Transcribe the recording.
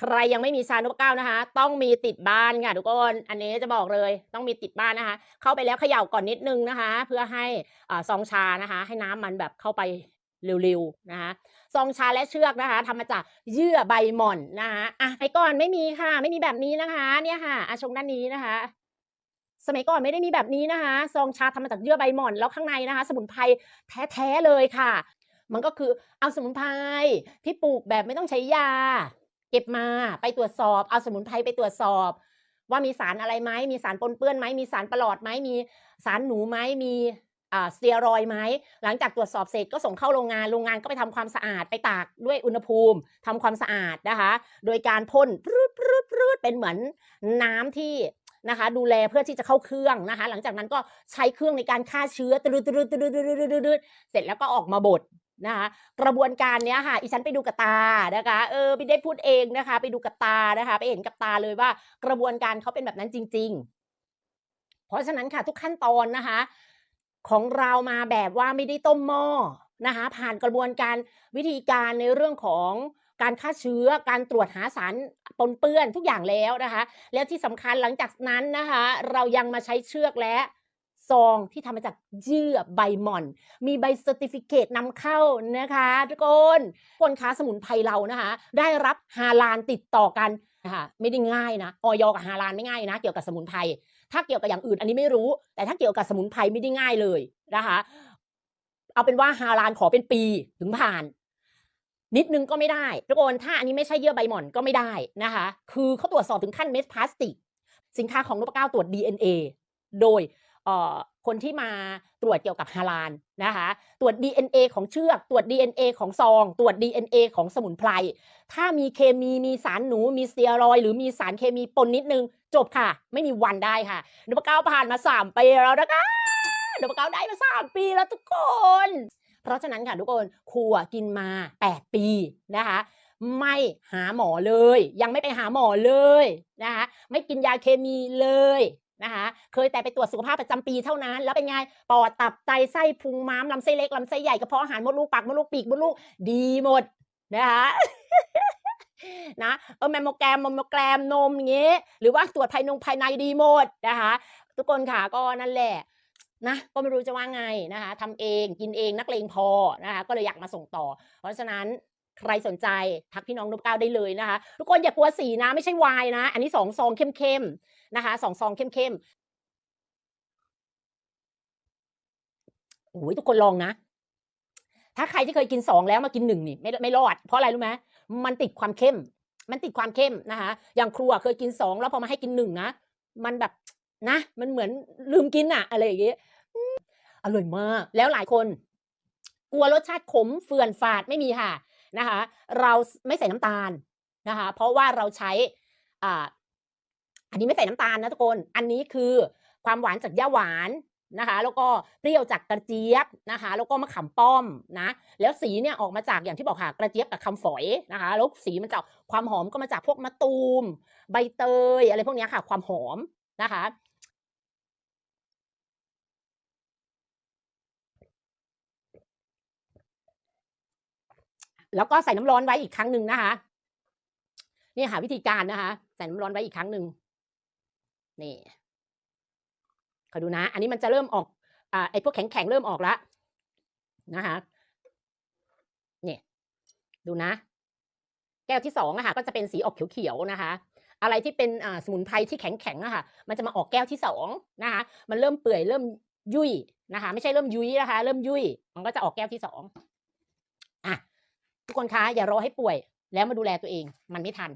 ใครยังไม่มีชานพเก้านะคะ ต้องมีติดบ้านค่ะทุกคนอันนี้จะบอกเลยต้องมีติดบ้านนะคะ เข้าไปแล้วเขย่าก่อนนิดนึงนะคะ เพื่อให้อซองชานะคะ ให้น้ำมันแบบเข้าไปเร็วๆนะคะซองชาและเชือกนะคะทำมาจากเยื่อใบหม่อนนะคะอะไปก่อนไม่มีค่ะ ไม่มีแบบนี้นะคะ เนี่ยค่ะอาชงด้านนี้นะคะ สมัยก่อนไม่ได้มีแบบนี้นะคะซองชาทำมาจากเยื่อใบหม่อนแล้วข้างในนะคะ สมุนไพรแท้ๆเลยค่ะ มันก็คือเอาสมุนไพรที่ปลูกแบบไม่ต้องใช้ยา เก็บมาไปตรวจสอบ เอาสมุนไพรไปตรวจสอบ ว่ามีสารอะไรไหมมีสารปนเปื้อนไหมมีสารประหลอดไหมมีสารหนูไหมมีสเตียรอยไหมหลังจากตรวจสอบเสร็จก็ส่งเข้าโรงงานโรงงานก็ไปทำความสะอาดไปตากด้วยอุณหภูมิทำความสะอาดนะคะ โดยการพ่นรืดรืดรืดเป็นเหมือนน้ำที่นะคะ ดูแลเพื่อที่จะเข้าเครื่องนะคะ หลังจากนั้นก็ใช้เครื่องในการฆ่าเชื้อตรึดตรึดตรึดตรึดตรึดตรึดเสร็จแล้วก็ออกมาบด นะคะกระบวนการเนี้ยค่ะอีฉันไปดูกับตานะคะเออไม่ได้พูดเองนะคะ ไปดูกับตานะคะ ไปเห็นกับตาเลยว่ากระบวนการเขาเป็นแบบนั้นจริง ๆ เพราะฉะนั้นค่ะทุกขั้นตอนนะคะ ของเรามาแบบว่าไม่ได้ต้มหม้อนะคะผ่านกระบวนการวิธีการในเรื่องของการฆ่าเชื้อการตรวจหาสารปนเปื้อนทุกอย่างแล้วนะคะ แล้วที่สำคัญหลังจากนั้นนะคะ เรายังมาใช้เชือกและ ซองที่ทำมาจากเยื่อใบหม่อน มีใบเซอร์ติฟิเคตนำเข้านะคะทุกคนคนค้าสมุนไพรเรานะคะ ได้รับฮาลานติดต่อกันนะคะไม่ได้ง่ายนะออยกับฮาลานไม่ง่ายนะ เกี่ยวกับสมุนไพรถ้าเกี่ยวกับอย่างอื่นอันนี้ไม่รู้ แต่ถ้าเกี่ยวกับสมุนไพรไม่ได้ง่ายเลยนะคะเอาเป็นว่าฮาลานขอเป็นปีถึงผ่าน นิดนึงก็ไม่ได้ทุกคนถ้าอันนี้ไม่ใช่เยื่อใบหม่อนก็ไม่ได้นะคะ คือเขาตรวจสอบถึงขั้นเม็ดพลาสติก สินค้าของนพเก้าตรวจ DNA โดยเอ่อ คนที่มาตรวจเกี่ยวกับฮาลานนะคะ ตรวจ DNA ของเชือก ตรวจ DNA ของซอง ตรวจ DNA ของสมุนไพร ถ้ามีเคมีมีสารหนู มีสเตียรอย หรือมีสารเคมีปนนิดนึง จบค่ะ ไม่มีวันได้ค่ะนพเก้าผ่านมา 3 ปีแล้วนะคะนพเก้าได้มา 3 ปีแล้วทุกคน เพราะฉะนั้นค่ะทุกคนครูอะกินมา 8 ปีนะคะไม่หาหมอเลย ยังไม่ไปหาหมอเลยนะคะไม่กินยาเคมีเลย นะคะเคยแต่ไปตรวจสุขภาพประจำปีเท่านั้น แล้วเป็นไงปอดตับไตไส้พุงม้ามลำไส้เล็กลำไส้ใหญ่กระเพาะอาหารมดลูกปากมดลูกปีกมดลูกดีหมดนะคะนะเออแมมโมแกรมมมโมแกรมนมอย่างเงี้ยหรือว่าตรวจภายนงภายในดีหมดนะคะทุกคนค่ะก็นั่นแหละนะก็ไม่รู้จะว่าไงนะคะทำเองกินเองนักเลงพอนะคะก็เลยอยากมาส่งต่อ เพราะฉะนั้น ใครสนใจทักพี่น้องนพเก้าได้เลยนะคะ ทุกคนอย่ากลัวสีนะไม่ใช่วายนะ อันนี้สองซองเข้มๆนะคะสองซองเข้มๆโอ้ยทุกคนลองนะ ถ้าใครที่เคยกินสองแล้วมากินหนึ่งนี่ไม่ไม่รอด เพราะอะไรรู้ไหมมันติดความเข้ม มันติดความเข้มนะคะอย่างครัวเคยกินสองแล้วพอมาให้กินหนึ่งนะมันแบบนะ มันเหมือนลืมกินอะอะไรอย่างเงี้ยอืมอร่อยมาก แล้วหลายคน กลัวรสชาติขมเฟื่อนฝาดไม่มีค่ะ นะคะเราไม่ใส่น้ำตาลนะคะเพราะว่าเราใช้อ่าอันนี้ไม่ใส่น้ำตาลนะทุกคน อันนี้คือความหวานจากย่าหวานนะคะ แล้วก็เปรี้ยวจากกระเจี๊ยบนะคะ แล้วก็มะขามป้อมนะ แล้วสีเนี่ยออกมาจากอย่างที่บอกค่ะกระเจี๊ยบกับคำฝอยนะคะ แล้วสีมันจะความหอมก็มาจากพวกมะตูม ใบเตยอะไรพวกนี้ค่ะ ความหอมนะคะ แล้วก็ใส่น้ำร้อนไว้อีกครั้งหนึ่งนะคะนี่ค่ะวิธีการนะคะใส่น้ำร้อนไว้อีกครั้งหนึ่งนี่คอดูนะ อันนี้มันจะเริ่มออกอ่าไอ้พวกแข็งๆเริ่มออกแล้วนะคะนี่ดูนะ แก้วที่สองอะคะก็จะเป็นสีออกเขียวๆนะคะ อะไรที่เป็นสมุนไพรที่แข็งๆอะค่ะมันจะมาออกแก้วที่สองนะคะ มันเริ่มเปื่อยเริ่มยุ่ยนะคะ ไม่ใช่เริ่มยุ้ยนะคะ เริ่มยุ่ยมันก็จะออกแก้วที่สอง ทุกคนคะอย่ารอให้ป่วย แล้วมาดูแลตัวเองมันไม่ทัน